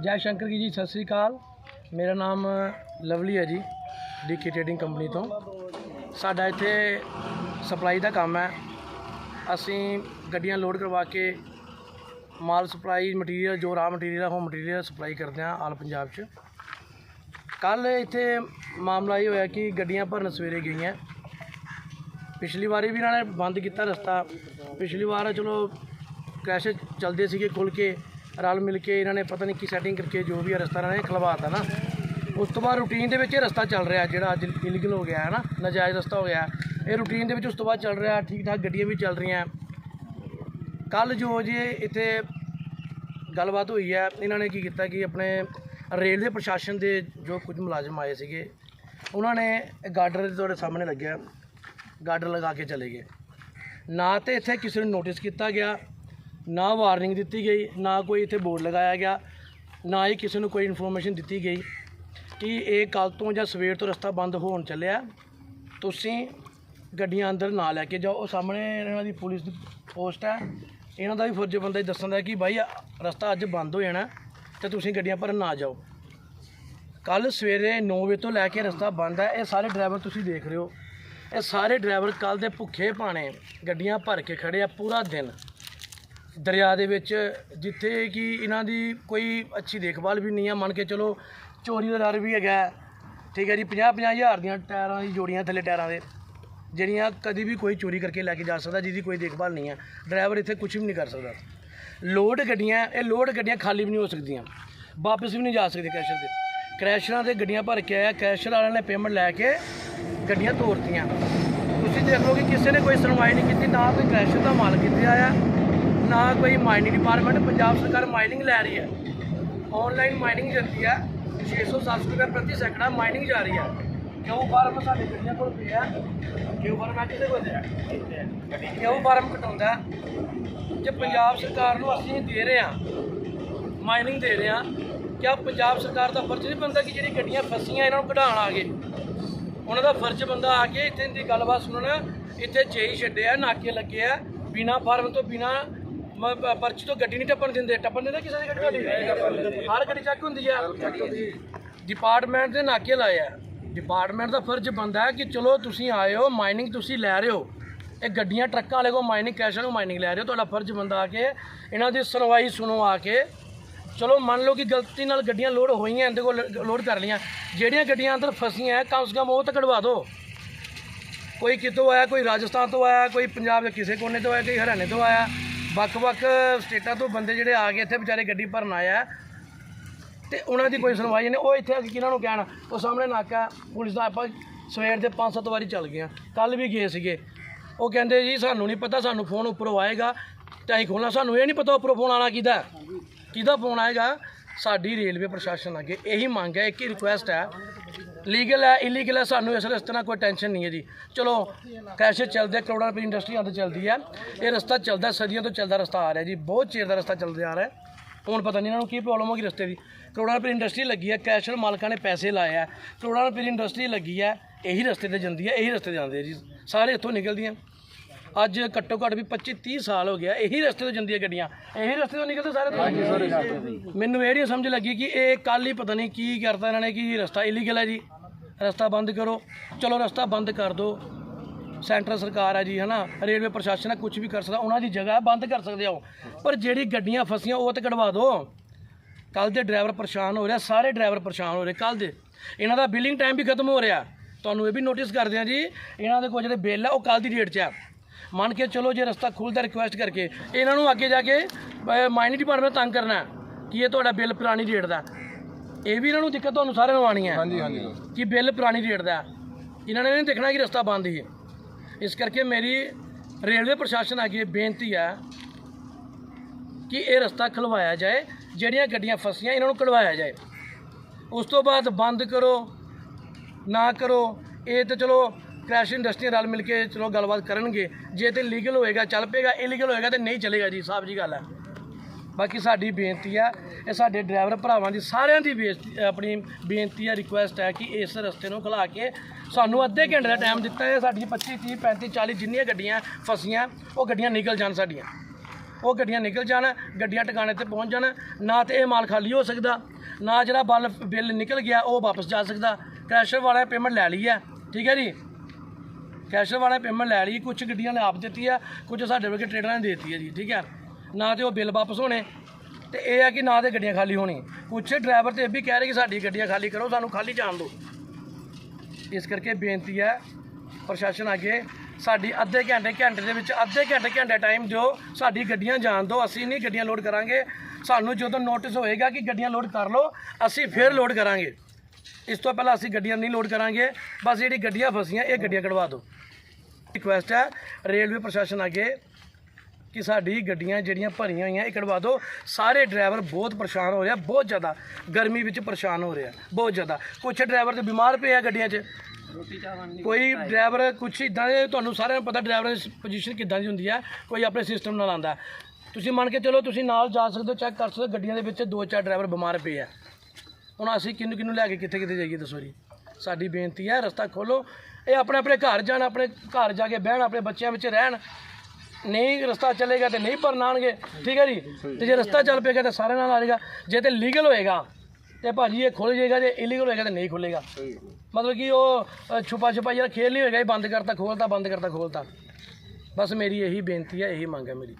ਜੈ ਸ਼ੰਕਰ ਜੀ, ਸਤਿ ਸ੍ਰੀ ਅਕਾਲ। ਮੇਰਾ ਨਾਮ ਲਵਲੀ ਹੈ ਜੀ ਡੀਕੇ ਟ੍ਰੇਡਿੰਗ ਕੰਪਨੀ ਤੋਂ। ਸਾਡਾ ਇੱਥੇ ਸਪਲਾਈ ਦਾ ਕੰਮ ਹੈ। ਅਸੀਂ ਗੱਡੀਆਂ ਲੋਡ ਕਰਵਾ ਕੇ ਮਾਲ ਸਪਲਾਈ ਮਟੀਰੀਅਲ, ਜੋ ਰਾ ਮਟੀਰੀਅਲ ਉਹ ਮਟੀਰੀਅਲ ਸਪਲਾਈ ਕਰਦੇ ਹਾਂ ਆਲ ਪੰਜਾਬ 'ਚ। ਕੱਲ ਇੱਥੇ ਮਾਮਲਾ ਇਹ ਹੋਇਆ ਕਿ ਗੱਡੀਆਂ ਭਰਨ ਸਵੇਰੇ ਗਈਆਂ। ਪਿਛਲੀ ਵਾਰੀ ਵੀ ਇਹਨਾਂ ਨੇ ਬੰਦ ਕੀਤਾ ਰਸਤਾ। ਪਿਛਲੀ ਵਾਰ ਚਲੋ ਕੈਸ਼ ਚੱਲਦੇ ਸੀਗੇ ਖੁੱਲ ਕੇ। ਰਲ ਮਿਲ ਕੇ ਇਹਨਾਂ ਨੇ ਪਤਾ ਨਹੀਂ ਕੀ ਸੈਟਿੰਗ ਕਰਕੇ ਜੋ ਵੀ ਆ ਰਸਤਾ ਇਹਨਾਂ ਨੇ ਖਲਵਾਤਾ ਨਾ। ਉਸ ਤੋਂ ਬਾਅਦ ਰੂਟੀਨ ਦੇ ਵਿੱਚ ਇਹ ਰਸਤਾ ਚੱਲ ਰਿਹਾ ਜਿਹੜਾ ਅੱਜ ਇਲੀਗਲ ਹੋ ਗਿਆ ਹੈ ਨਾ, ਨਾਜਾਇਜ਼ ਰਸਤਾ ਹੋ ਗਿਆ ਇਹ ਰੂਟੀਨ ਦੇ ਵਿੱਚ ਉਸ ਤੋਂ ਬਾਅਦ ਚੱਲ ਰਿਹਾ ਠੀਕ ਠਾਕ ਗੱਡੀਆਂ ਵੀ ਚੱਲ ਰਹੀਆਂ। ਕੱਲ ਜੋ ਜੇ ਇੱਥੇ ਗੱਲਬਾਤ ਹੋਈ ਹੈ, ਇਹਨਾਂ ਨੇ ਕੀ ਕੀਤਾ ਕਿ ਆਪਣੇ ਰੇਲ ਦੇ ਪ੍ਰਸ਼ਾਸਨ ਦੇ ਜੋ ਕੁਝ ਮੁਲਾਜ਼ਮ ਆਏ ਸੀਗੇ, ਉਹਨਾਂ ਨੇ ਗਾਰਡਰ ਤੁਹਾਡੇ ਸਾਹਮਣੇ ਲੱਗਿਆ। ਗਾਰਡਰ ਲਗਾ ਕੇ ਚਲੇ ਗਏ। ਨਾ ਤੇ ਇੱਥੇ ਕਿਸੇ ਨੂੰ ਨੋਟਿਸ ਕੀਤਾ ਗਿਆ ਨਾ ਵਾਰਨਿੰਗ ਦਿੱਤੀ ਗਈ, ਨਾ ਕੋਈ ਇੱਥੇ ਬੋਰਡ ਲਗਾਇਆ ਗਿਆ, ਨਾ ਹੀ ਕਿਸੇ ਨੂੰ ਕੋਈ ਇਨਫੋਰਮੇਸ਼ਨ ਦਿੱਤੀ ਗਈ ਕਿ ਇਹ ਕੱਲ ਤੋਂ ਜਾਂ ਸਵੇਰ ਤੋਂ ਰਸਤਾ ਬੰਦ ਹੋਣ ਚੱਲਿਆ। ਤੁਸੀਂ ਗੱਡੀਆਂ ਅੰਦਰ ਨਾ ਲੈ ਕੇ ਜਾਓ। ਉਹ ਸਾਹਮਣੇ ਇਹਨਾਂ ਦੀ ਪੁਲਿਸ ਦੀ ਪੋਸਟ ਹੈ। ਇਹਨਾਂ ਦਾ ਵੀ ਫਰਜ਼ ਬੰਦਾ ਹੀ ਦੱਸਣ ਦਾ ਕਿ ਭਾਈ ਰਸਤਾ ਅੱਜ ਬੰਦ ਹੋ ਜਾਣਾ ਤੇ ਤੁਸੀਂ ਗੱਡੀਆਂ ਭਰਨ ਨਾ ਜਾਓ। ਕੱਲ ਸਵੇਰੇ 9 ਵਜੇ ਤੋਂ ਲੈ ਕੇ ਰਸਤਾ ਬੰਦ ਹੈ। ਇਹ ਸਾਰੇ ਡਰਾਈਵਰ ਤੁਸੀਂ ਦੇਖ ਰਹੇ ਹੋ। ਇਹ ਸਾਰੇ ਡਰਾਈਵਰ ਕੱਲ ਦੇ ਭੁੱਖੇ ਪਾਣੇ ਗੱਡੀਆਂ ਭਰ ਕੇ ਖੜੇ ਆ ਪੂਰਾ ਦਿਨ। ਦਰਿਆ ਦੇ ਵਿੱਚ, ਜਿੱਥੇ ਕਿ ਇਹਨਾਂ ਦੀ ਕੋਈ ਅੱਛੀ ਦੇਖਭਾਲ ਵੀ ਨਹੀਂ ਆ, ਮੰਨ ਕੇ ਚਲੋ ਚੋਰੀ ਦਾ ਡਰ ਵੀ ਹੈਗਾ। ਠੀਕ ਹੈ ਜੀ 50 50 ਹਜ਼ਾਰ ਦੀਆਂ ਟਾਇਰਾਂ ਦੀ ਜੋੜੀਆਂ ਥੱਲੇ ਟਾਇਰਾਂ ਦੇ, ਜਿਹੜੀਆਂ ਕਦੀ ਵੀ ਕੋਈ ਚੋਰੀ ਕਰਕੇ ਲੈ ਕੇ ਜਾ ਸਕਦਾ, ਜਿਹਦੀ ਕੋਈ ਦੇਖਭਾਲ ਨਹੀਂ ਹੈ ਡਰਾਈਵਰ ਇੱਥੇ ਕੁਝ ਵੀ ਨਹੀਂ ਕਰ ਸਕਦਾ। ਲੋਡ ਗੱਡੀਆਂ, ਇਹ ਲੋਡ ਗੱਡੀਆਂ ਖਾਲੀ ਵੀ ਨਹੀਂ ਹੋ ਸਕਦੀਆਂ। ਵਾਪਸ ਵੀ ਨਹੀਂ ਜਾ ਸਕਦੀਆਂ ਕੈਸ਼ਰ ਦੇ। ਕ੍ਰੈਸ਼ਰਾਂ ਤੇ ਗੱਡੀਆਂ ਭਰ ਕੇ ਆਇਆ, ਕ੍ਰੈਸ਼ਰ ਵਾਲਿਆਂ ਨੇ ਪੇਮੈਂਟ ਲੈ ਕੇ ਗੱਡੀਆਂ ਤੋਰਤੀਆਂ। ਤੁਸੀਂ ਦੇਖ ਲਓ ਕਿ ਕਿਸੇ ਨੇ ਕੋਈ ਸੁਣਵਾਈ ਨਹੀਂ ਕੀਤੀ, ਨਾ ਕੋਈ ਕ੍ਰੈਸ਼ਰ ਦਾ ਮਾਲਕ ਇੱਥੇ ਆਇਆ। ਨਾ ਕੋਈ ਮਾਈਨਿੰਗ ਡਿਪਾਰਟਮੈਂਟ ਪੰਜਾਬ ਸਰਕਾਰ ਮਾਈਨਿੰਗ ਲੈ ਰਹੀ ਹੈ। ਆਨਲਾਈਨ ਮਾਈਨਿੰਗ ਜਾਂਦੀ ਹੈ 600-700 ਰੁਪਏ ਪ੍ਰਤੀ ਸੈਕੜਾ ਮਾਈਨਿੰਗ ਜਾ ਰਹੀ ਹੈ ਕਿਉਂ ਫਾਰਮ ਸਾਡੇ ਗੱਡੀਆਂ ਕੋਲ ਪਿਆ ਕਿਉਂ ਫਾਰਮ ਆ? ਕਿਤੇ ਕੋਲ ਹੈ ਕਿਉਂ ਫਾਰਮ ਘਟਾਉਂਦਾ ਜੇ ਪੰਜਾਬ ਸਰਕਾਰ ਨੂੰ ਅਸੀਂ ਦੇ ਰਹੇ ਹਾਂ ਮਾਈਨਿੰਗ ਦੇ ਰਹੇ ਹਾਂ ਕਿਆ ਪੰਜਾਬ ਸਰਕਾਰ ਦਾ ਫਰਜ਼ ਨਹੀਂ ਬਣਦਾ ਕਿ ਜਿਹੜੀ ਗੱਡੀਆਂ ਫਸੀਆਂ ਇਹਨਾਂ ਨੂੰ ਕਢਾਉਣ ਆ ਗਏ? ਉਹਨਾਂ ਦਾ ਫਰਜ਼ ਬੰਦਾ ਆ ਕੇ ਇੱਥੇ ਦੀ ਗੱਲਬਾਤ ਸੁਣਨ, ਇੱਥੇ ਜੇਈ ਛੱਡਿਆ ਨਾਕੇ ਲੱਗੇ ਆ, ਬਿਨਾ ਫਾਰਮ ਤੋਂ ਬਿਨਾ ਪਰਚੀ ਤੋਂ ਗੱਡੀ ਨਹੀਂ ਟੱਪਣ ਦਿੰਦੇ। ਟੱਪਣ ਦਿੰਦੇ ਕਿਸੇ ਦੀ ਗੱਡੀ? ਤੁਹਾਡੀ ਹਰ ਗੱਡੀ ਚੱਕ ਹੁੰਦੀ ਆ। ਡਿਪਾਰਟਮੈਂਟ ਦੇ ਨਾਕੇ ਲਾਏ ਆ। ਡਿਪਾਰਟਮੈਂਟ ਦਾ ਫਰਜ਼ ਬੰਦਾ ਹੈ ਕਿ ਚਲੋ ਤੁਸੀਂ ਆਏ ਹੋ ਮਾਈਨਿੰਗ ਤੁਸੀਂ ਲੈ ਰਹੇ ਹੋ। ਇਹ ਗੱਡੀਆਂ ਟਰੱਕਾਂ ਵਾਲੇ ਕੋ ਮਾਈਨਿੰਗ ਕੈਸ਼ਾਂ ਨੂੰ ਮਾਈਨਿੰਗ ਲੈ ਰਹੇ ਹੋ। ਤੁਹਾਡਾ ਫਰਜ਼ ਬੰਦਾ ਆ ਕੇ ਇਹਨਾਂ ਦੀ ਸੁਣਵਾਈ ਸੁਣੋ ਆ ਕੇ। ਚਲੋ ਮੰਨ ਲਓ ਕਿ ਗਲਤੀ ਨਾਲ ਗੱਡੀਆਂ ਲੋਡ ਹੋਈਆਂ ਇਹਦੇ ਕੋਲ ਲੋਡ ਕਰ ਲਈਆਂ। ਜਿਹੜੀਆਂ ਗੱਡੀਆਂ ਅੰਦਰ ਫਸੀਆਂ ਕਮ ਸੇ ਕਮ ਉਹ ਤਾਂ ਕਢਵਾ ਦਿਓ। ਕੋਈ ਕਿਤੋਂ ਆਇਆ ਕੋਈ ਰਾਜਸਥਾਨ ਤੋਂ ਆਇਆ ਕੋਈ ਪੰਜਾਬ ਦੇ ਕਿਸੇ ਕੋਨੇ ਤੋਂ ਆਇਆ ਕੋਈ ਹਰਿਆਣੇ ਤੋਂ ਆਇਆ। ਵੱਖ-ਵੱਖ ਸਟੇਟਾਂ ਤੋਂ ਬੰਦੇ ਜਿਹੜੇ ਆ ਕੇ ਇੱਥੇ ਵਿਚਾਰੇ ਗੱਡੀ ਭਰਨ ਆਇਆ ਤੇ ਉਹਨਾਂ ਦੀ ਕੋਈ ਸੁਣਵਾਈ ਨਹੀਂ। ਉਹ ਇੱਥੇ ਆ ਕੇ ਕਿਹਨਾਂ ਨੂੰ ਕਹਿਣ? ਉਹ ਸਾਹਮਣੇ ਨਾਕਾ ਪੁਲਿਸ ਦਾ ਆਪਾਂ ਸਵੇਰ ਦੇ 5-7 ਵਾਰੀ ਚੱਲ ਗਏ ਕੱਲ ਵੀ ਗਏ ਸੀਗੇ। ਉਹ ਕਹਿੰਦੇ ਜੀ, ਸਾਨੂੰ ਨਹੀਂ ਪਤਾ, ਸਾਨੂੰ ਫੋਨ ਉੱਪਰੋਂ ਆਏਗਾ। ਤੇ ਅਸੀਂ ਖੋਲਣਾ ਸਾਨੂੰ ਇਹ ਨਹੀਂ ਪਤਾ ਉੱਪਰੋਂ ਫੋਨ ਆਣਾ ਕਿਹਦਾ ਕਿਹਦਾ ਫੋਨ ਆਏਗਾ? ਸਾਡੀ ਰੇਲਵੇ ਪ੍ਰਸ਼ਾਸਨ ਅੱਗੇ ਇਹੀ ਮੰਗ ਹੈ। ਇੱਕ ਹੀ ਰਿਕੁਐਸਟ ਹੈ ਲੀਗਲ ਹੈ ਇਲੀਗਲ ਹੈ, ਸਾਨੂੰ ਇਸ ਰਸਤੇ ਨਾਲ ਕੋਈ ਟੈਨਸ਼ਨ ਨਹੀਂ ਹੈ ਜੀ। ਚਲੋ ਕੈਸੇ ਚੱਲਦੇ ਕਰੋੜਾਂ ਰੁਪਏ ਇੰਡਸਟਰੀ ਅੰਦਰ ਚੱਲਦੀ ਹੈ। ਇਹ ਰਸਤਾ ਚੱਲਦਾ, ਸਦੀਆਂ ਤੋਂ ਚੱਲਦਾ ਰਸਤਾ ਆ ਰਿਹਾ ਜੀ। ਬਹੁਤ ਚਿਰ ਦਾ ਰਸਤਾ ਚੱਲਦਾ ਆ ਰਿਹਾ। ਹੁਣ ਪਤਾ ਨਹੀਂ ਇਹਨਾਂ ਨੂੰ ਕੀ ਪ੍ਰੋਬਲਮ ਹੋ ਗਈ ਰਸਤੇ ਦੀ। ਕਰੋੜਾਂ ਰੁਪਏ ਇੰਡਸਟਰੀ ਲੱਗੀ ਹੈ ਕੈਸ਼ਰ ਮਾਲਕਾਂ ਨੇ ਪੈਸੇ ਲਾਏ ਆ। ਕਰੋੜਾਂ ਰੁਪਏ ਇੰਡਸਟਰੀ ਲੱਗੀ ਹੈ, ਇਹੀ ਰਸਤੇ ਤੇ ਜਾਂਦੀ ਹੈ, ਇਹੀ ਰਸਤੇ ਤੇ ਜਾਂਦੇ ਆ ਜੀ। ਸਾਰੇ ਇੱਥੋਂ ਨਿਕਲਦੀਆਂ। ਅੱਜ ਘੱਟੋ ਘੱਟ ਵੀ 25 30 ਸਾਲ ਹੋ ਗਿਆ ਇਹੀ ਰਸਤੇ ਤੋਂ ਜਾਂਦੀਆਂ ਗੱਡੀਆਂ। ਇਹੀ ਰਸਤੇ ਤੋਂ ਨਿਕਲਦੇ ਸਾਰੇ ਤੋਂ। ਮੈਨੂੰ ਇਹ ਨਹੀਂ ਸਮਝ ਲੱਗੀ ਕਿ ਇਹ ਕੱਲ ਹੀ ਪਤਾ ਨਹੀਂ ਕੀ ਕਰਤਾ ਇਹਨਾਂ ਨੇ ਕਿ ਰਸਤਾ ਇਲੀਗਲ ਹੈ ਜੀ। ਰਸਤਾ ਬੰਦ ਕਰੋ। ਚਲੋ ਰਸਤਾ ਬੰਦ ਕਰ ਦਿਓ ਸੈਂਟਰ ਸਰਕਾਰ ਹੈ ਜੀ ਹਨਾ? ਰੇਲਵੇ ਪ੍ਰਸ਼ਾਸਨ ਹੈ ਕੁਝ ਵੀ ਕਰ ਸਕਦਾ ਉਹਨਾਂ ਦੀ ਜਗ੍ਹਾ ਬੰਦ ਕਰ ਸਕਦੇ ਹੋ ਪਰ ਜਿਹੜੀ ਗੱਡੀਆਂ ਫਸੀਆਂ ਉਹ ਤੇ ਕਢਵਾ ਦਿਓ ਕੱਲ ਦੇ ਡਰਾਈਵਰ ਪਰੇਸ਼ਾਨ ਹੋ ਰਿਹਾ ਸਾਰੇ ਡਰਾਈਵਰ ਪਰੇਸ਼ਾਨ ਹੋ ਰਹੇ ਕੱਲ ਦੇ। ਇਹਨਾਂ ਦਾ ਬਿਲਿੰਗ ਟਾਈਮ ਵੀ ਖਤਮ ਹੋ ਰਿਹਾ। ਤੁਹਾਨੂੰ ਇਹ ਵੀ ਨੋਟਿਸ ਕਰਦੇ ਆ ਜੀ ਇਹਨਾਂ ਦੇ ਕੋਲ ਜਿਹੜੇ ਬਿੱਲ ਆ ਉਹ ਕੱਲ ਦੀ ਡੇਟ 'ਚ ਆ। ਮੰਨ ਕੇ ਚਲੋ ਜੇ ਰਸਤਾ ਖੁੱਲਦਾ ਰਿਕੁਐਸਟ ਕਰਕੇ ਇਹਨਾਂ ਨੂੰ ਅੱਗੇ ਜਾ ਕੇ ਮਾਈਨਿੰਗ ਡਿਪਾਰਟਮੈਂਟ ਤੰਗ ਕਰਨਾ ਕਿ ਇਹ ਤੁਹਾਡਾ ਬਿੱਲ ਪੁਰਾਣੀ ਡੇਟ ਦਾ ਇਹ ਵੀ ਇਹਨਾਂ ਨੂੰ ਦਿੱਕਤ ਤੁਹਾਨੂੰ ਸਾਰਿਆਂ ਨੂੰ ਆਣੀ ਹੈ ਹਾਂਜੀ ਹਾਂਜੀ। ਕਿ ਬਿੱਲ ਪੁਰਾਣੀ ਡੇਟ ਦਾ। ਇਹਨਾਂ ਨੇ ਨਹੀਂ ਦੇਖਣਾ ਕਿ ਰਸਤਾ ਬੰਦ ਹੀ ਹੈ। ਇਸ ਕਰਕੇ ਮੇਰੀ ਰੇਲਵੇ ਪ੍ਰਸ਼ਾਸਨ ਅੱਗੇ ਬੇਨਤੀ ਹੈ ਕਿ ਇਹ ਰਸਤਾ ਖਲਵਾਇਆ ਜਾਏ ਜਿਹੜੀਆਂ ਗੱਡੀਆਂ ਫਸੀਆਂ ਇਹਨਾਂ ਨੂੰ ਕਢਵਾਇਆ ਜਾਏ। ਉਸ ਤੋਂ ਬਾਅਦ ਬੰਦ ਕਰੋ ਨਾ ਕਰੋ ਇਹ ਤੇ ਚਲੋ ਕ੍ਰੈਸ਼ ਇੰਡਸਟਰੀ ਰਲ ਮਿਲ ਕੇ ਚਲੋ ਗੱਲਬਾਤ ਕਰਨਗੇ। ਜੇ ਤੇ ਲੀਗਲ ਹੋਏਗਾ, ਚੱਲ ਪਏਗਾ ਇਲੀਗਲ ਹੋਏਗਾ ਤੇ ਨਹੀਂ ਚੱਲੇਗਾ ਜੀ ਸਾਹਿਬ ਜੀ ਗੱਲ ਹੈ। ਬਾਕੀ ਸਾਡੀ ਬੇਨਤੀ ਆ ਇਹ ਸਾਡੇ ਡਰਾਈਵਰ ਭਰਾਵਾਂ ਦੀ ਸਾਰਿਆਂ ਦੀ ਬੇਨਤੀ ਆਪਣੀ ਬੇਨਤੀ ਆ ਰਿਕੁਐਸਟ ਹੈ ਕਿ ਇਸ ਰਸਤੇ ਨੂੰ ਖੁਲਾ ਕੇ ਸਾਨੂੰ ਅੱਧੇ ਘੰਟੇ ਦਾ ਟਾਈਮ ਦਿੱਤਾ ਹੈ। ਸਾਡੀ 25 30 35 40 ਜਿੰਨੀਆਂ ਗੱਡੀਆਂ ਫਸੀਆਂ, ਉਹ ਗੱਡੀਆਂ ਨਿਕਲ ਜਾਣ ਸਾਡੀਆਂ। ਉਹ ਗੱਡੀਆਂ ਨਿਕਲ ਜਾਣ, ਗੱਡੀਆਂ ਟਿਕਾਣੇ ਤੇ ਪਹੁੰਚ ਜਾਣ, ਨਾ ਤੇ ਇਹ ਮਾਲ ਖਾਲੀ ਹੋ ਸਕਦਾ, ਨਾ ਜਿਹੜਾ ਬਲ ਬਿੱਲ ਨਿਕਲ ਗਿਆ, ਉਹ ਵਾਪਸ ਜਾ ਸਕਦਾ। ਕੈਸ਼ਰ ਵਾਲਾ ਪੇਮੈਂਟ ਲੈ ਲਈ ਹੈ। ਠੀਕ ਹੈ ਜੀ? ਕੈਸ਼ਰ ਵਾਲਾ ਪੇਮੈਂਟ ਲੈ ਲਈ ਕੁਝ ਗੱਡੀਆਂ ਨੇ ਆਪ ਦਿੱਤੀ ਆ, ਕੁਝ ਸਾਡੇ ਵਰਗੇ ਟ੍ਰੇਡਰਾਂ ਨੇ ਦਿੱਤੀ ਹੈ ਜੀ, ਠੀਕ ਹੈ ਨਾ ਤੇ ਉਹ ਬਿੱਲ ਵਾਪਸ ਹੋਣੇ, ਤੇ ਇਹ ਆ ਕਿ ਨਾ ਤੇ ਗੱਡੀਆਂ ਖਾਲੀ ਹੋਣੀ ਕੁਝ ਡਰਾਈਵਰ ਤੇ ਇਹ ਵੀ ਕਹਿ ਰਹੇ ਕਿ ਸਾਡੀ ਗੱਡੀਆਂ ਖਾਲੀ ਕਰੋ, ਸਾਨੂੰ ਖਾਲੀ ਜਾਣ ਦਿਓ। ਇਸ ਕਰਕੇ ਬੇਨਤੀ ਹੈ ਪ੍ਰਸ਼ਾਸਨ ਅੱਗੇ, ਸਾਡੀ ਅੱਧੇ ਘੰਟੇ ਘੰਟੇ ਦੇ ਵਿੱਚ ਅੱਧੇ ਘੰਟੇ ਘੰਟੇ ਟਾਈਮ ਦਿਓ, ਸਾਡੀ ਗੱਡੀਆਂ ਜਾਣ ਦਿਓ, ਅਸੀਂ ਨਹੀਂ ਗੱਡੀਆਂ ਲੋਡ ਕਰਾਂਗੇ। ਸਾਨੂੰ ਜਦੋਂ ਨੋਟਿਸ ਹੋਏਗਾ ਕਿ ਗੱਡੀਆਂ ਲੋਡ ਕਰ ਲਓ, ਅਸੀਂ ਫਿਰ ਲੋਡ ਕਰਾਂਗੇ। ਇਸ ਤੋਂ ਪਹਿਲਾਂ ਅਸੀਂ ਗੱਡੀਆਂ ਨਹੀਂ ਲੋਡ ਕਰਾਂਗੇ, ਬਸ ਜਿਹੜੀ ਗੱਡੀਆਂ ਫਸੀਆਂ, ਇਹ ਗੱਡੀਆਂ ਕਢਵਾ ਦਿਓ। ਰਿਕੁਐਸਟ ਹੈ ਰੇਲਵੇ ਪ੍ਰਸ਼ਾਸਨ ਅੱਗੇ ਕਿ ਸਾਡੀ ਗੱਡੀਆਂ ਜਿਹੜੀਆਂ ਭਰੀਆਂ ਹੋਈਆਂ ਇਹ ਕਢਵਾ ਦਿਓ ਸਾਰੇ ਡਰਾਈਵਰ ਬਹੁਤ ਪਰੇਸ਼ਾਨ ਹੋ ਰਿਹਾ ਬਹੁਤ ਜ਼ਿਆਦਾ। ਗਰਮੀ ਵਿੱਚ ਪਰੇਸ਼ਾਨ ਹੋ ਰਿਹਾ ਬਹੁਤ ਜ਼ਿਆਦਾ। ਕੁਝ ਡਰਾਈਵਰ ਤੇ ਬਿਮਾਰ ਪਏ ਆ ਗੱਡੀਆਂ 'ਚ। ਕੋਈ ਡਰਾਈਵਰ ਕੁਛ ਇਦਾਂ ਦੇ ਤੁਹਾਨੂੰ ਸਾਰਿਆਂ ਨੂੰ ਪਤਾ ਡਰਾਈਵਰ ਦੀ ਪੋਜੀਸ਼ਨ ਕਿੱਦਾਂ ਦੀ ਹੁੰਦੀ ਹੈ ਕੋਈ ਆਪਣੇ ਸਿਸਟਮ ਨਾਲ ਆਂਦਾ ਤੁਸੀਂ ਮੰਨ ਕੇ ਚਲੋ ਤੁਸੀਂ ਨਾਲ ਜਾ ਸਕਦੇ ਹੋ ਚੈੱਕ ਕਰ ਸਕਦੇ ਹੋ ਗੱਡੀਆਂ ਦੇ ਵਿੱਚ ਦੋ ਚਾਰ ਡਰਾਈਵਰ ਬਿਮਾਰ ਪਏ ਆ। ਹੁਣ ਅਸੀਂ ਕਿਹਨੂੰ ਕਿਹਨੂੰ ਲੈ ਕੇ ਕਿੱਥੇ ਕਿੱਥੇ ਜਾਈਏ ਦੱਸੋ ਜੀ? ਸਾਡੀ ਬੇਨਤੀ ਹੈ ਰਸਤਾ ਖੋਲੋ ਇਹ ਆਪਣੇ ਆਪਣੇ ਘਰ ਜਾਣ ਆਪਣੇ ਘਰ ਜਾ ਕੇ ਬਹਿਣ ਆਪਣੇ ਬੱਚਿਆਂ ਵਿੱਚ ਰਹਿਣ। ਨਹੀਂ ਰਸਤਾ ਚੱਲੇਗਾ ਤੇ ਨਹੀਂ ਭਰਨ ਠੀਕ ਹੈ ਜੀ? ਤੇ ਜੇ ਰਸਤਾ ਚੱਲ ਪਏਗਾ ਤਾਂ ਸਾਰਿਆਂ ਨਾਲ ਆ ਜਾਏਗਾ। ਜੇ ਤੇ ਲੀਗਲ ਹੋਏਗਾ ਤੇ ਭਾਜੀ ਇਹ ਖੁੱਲ ਜਾਏਗਾ ਜੇ ਇਲੀਗਲ ਹੋਏਗਾ ਤਾਂ ਨਹੀਂ ਖੁੱਲੇਗਾ ਮਤਲਬ ਕਿ ਉਹ ਅ, ਛੁਪਾ ਛੁਪਾ ਜਿਹੜਾ ਖੇਲ ਨਹੀਂ ਹੋਏਗਾ ਇਹ ਬੰਦ ਕਰਤਾ ਖੋਲਤਾ ਬੰਦ ਕਰਤਾ ਖੋਲਤਾ। ਬਸ ਮੇਰੀ ਇਹੀ ਬੇਨਤੀ ਹੈ ਇਹੀ ਮੰਗ ਹੈ ਮੇਰੀ।